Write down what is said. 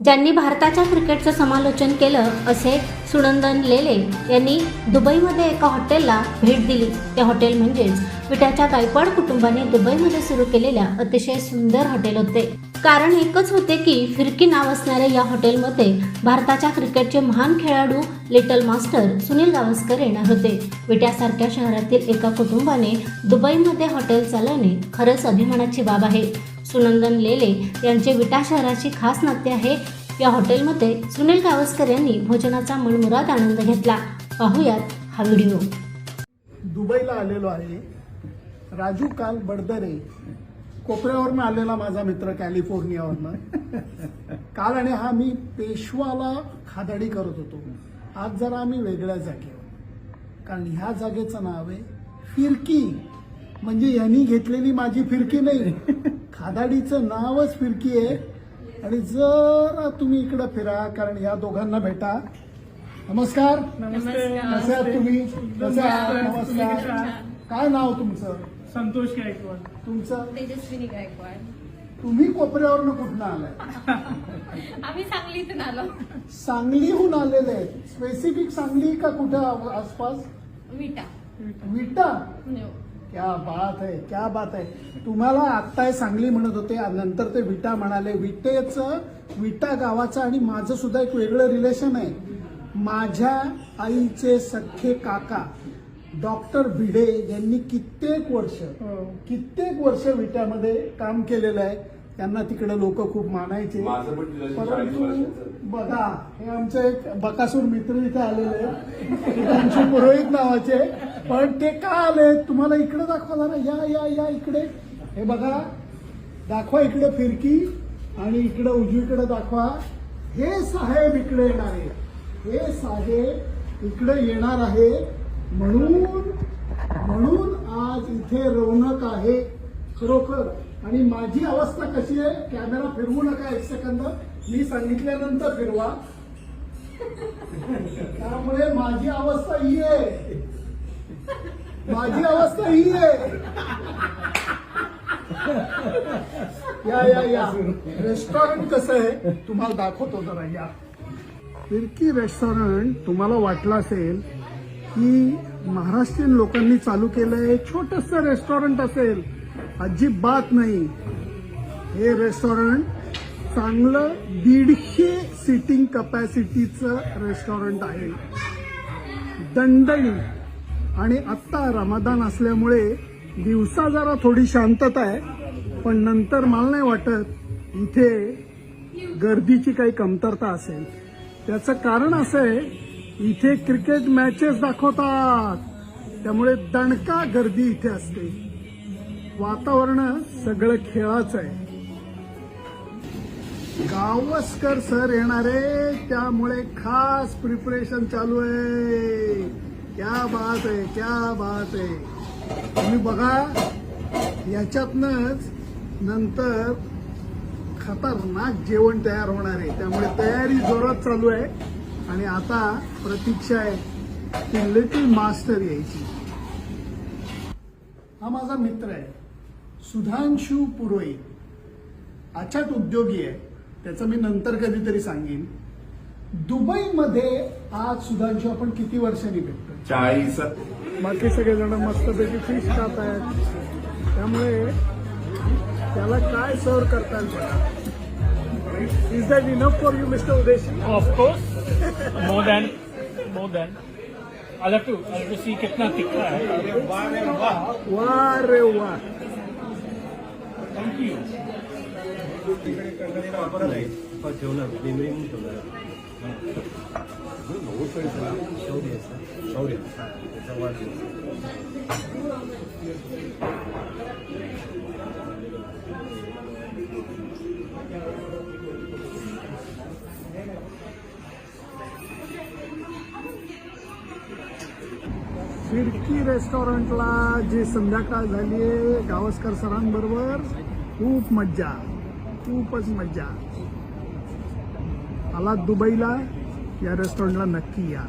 ज्यांनी भारताच्या क्रिकेटचं समालोचन केलं असे सुनंदन लेले यांनी दुबईमध्ये एका हॉटेलला भेट दिली. ते हॉटेल म्हणजेच विट्याच्या गायकवाड कुटुंबाने दुबईमध्ये सुरू केलेल्या अतिशय सुंदर हॉटेल होते. कारण एकच होते की फिरकी नाव असणाऱ्या या हॉटेलमध्ये भारताच्या क्रिकेटचे महान खेळाडू लिटल मास्टर सुनील गावस्कर येणार होते. विट्यासारख्या शहरातील एका कुटुंबाने दुबईमध्ये हॉटेल चालवणे खरंच अभिमानाची बाब आहे. सुनंदन लेले यांचे विटा शहराची खास नाते आहे. या हॉटेलमध्ये सुनील गावस्कर यांनी भोजनाचा मनमुराद आनंद घेतला. पाहूयात हा व्हिडिओ. दुबईला आलेलो आहे. राजू काल बडदरे. कोपऱ्यावरनं आलेला माझा मित्र कॅलिफोर्नियावरनं. काल आणि हा मी पेशवाला खादाडी करत होतो. आज जरा आम्ही वेगळ्या जागेवर. कारण ह्या जागेचं नाव आहे फिरकी. म्हणजे यांनी घेतलेली माझी फिरकी नाही. खादाडीचं नावच फिरकी आहे. आणि जरा तुम्ही इकडं फिरा कारण या दोघांना भेटा. नमस्कार. नमस्ते कसे आहात तुम्ही? कसे आहात? नमस्कार. काय नाव तुमचं? संतोष गायकवाड. तुमचं? तेजस्विनी गायकवाड. तुम्ही कोपऱ्यावरनं कुठनं आलाय? आम्ही सांगलीतून आलो. सांगलीहून आलेले आहेत. स्पेसिफिक सांगली का कुठं आसपास? विटा. विटा. क्या बात आहे क्या बात आहे तुम्हाला आत्ता सांगली म्हणत होते नंतर ते विटा म्हणाले विटेचं विटा गावाचं आणि माझं सुद्धा एक वेगळं रिलेशन आहे. माझ्या आईचे सख्खे काका डॉक्टर भिडे यांनी कित्येक वर्ष कित्येक वर्ष विट्यामध्ये काम केलेलं आहे. त्यांना तिकडे लोक खूप मानायचे. परंतु. बघा हे आमचे एक बकासूर मित्र इथे आलेले आहेत. त्यांचे पुरोहित नावाचे. पण ते का आले? तुम्हाला इकडे दाखवा जरा. या या या इकडे. हे बघा. दाखवा इकडे फिरकी आणि इकडे उजवीकडे दाखवा. हे साहेब इकडे येणार आहे हे साहेब इकडे येणार आहे म्हणून म्हणून आज इथे रौनक आहे. खरोखर. आणि माझी अवस्था कशी आहे? कॅमेरा फिरवू नका एक सेकंद मी सांगितल्यानंतर फिरवा. त्यामुळे माझी अवस्था ही आहे. माझी अवस्था ही आहे. या या या. रेस्टॉरंट कसं आहे तुम्हाला दाखवतो जरा या. फिरकी रेस्टॉरंट तुम्हाला वाटलं असेल की महाराष्ट्रीयन लोकांनी चालू केलंय छोटस रेस्टॉरंट असेल. अजिबात नाही. हे रेस्टॉरंट चांगलं दीडशे सिटिंग कपॅसिटीचं रेस्टॉरंट आहे. दणदणीत आणि आत्ता रमादान असल्यामुळे दिवसा जरा थोडी शांतता आहे पण नंतर मला नाही वाटत इथे गर्दीची काही कमतरता असेल. त्याचं कारण असं आहे इथे क्रिकेट मॅचेस दाखवतात. त्यामुळे दणका गर्दी इथे असते. वातावरण सगळं खेळाचं आहे. गावस्कर सर येणारे त्यामुळे खास प्रिपरेशन चालू आहे. क्या बात आहे क्या बात आहे. तुम्ही बघा याच्यातनच नंतर खतरनाक जेवण तयार होणार आहे. त्यामुळे तयारी जोरात चालू आहे. आणि आता प्रतीक्षा आहे ती लिटिल मास्टर यायची. हा माझा मित्र आहे सुधांशु पुरोहित अचाट उद्योगी आहे. त्याचं मी नंतर कधीतरी सांगेन. दुबईमध्ये आज सुधांशू आपण किती वर्षांनी भेटतो चाळीस. बाकी सगळेजण मस्तपैकी फिश खात आहेत. त्यामुळे त्याला काय सर्व करता is that enough for you mister Udeshi of course more than more than I'll have to, I'll have to see कितना तिखा है. वा रे वा थैंक यू फिरकी रेस्टॉरंटला जी संध्याकाळ झाली आहे गावस्कर सरांबरोबर खूप मज्जा. खूपच मज्जा. आलात दुबईला. या रेस्टॉरंटला नक्की या.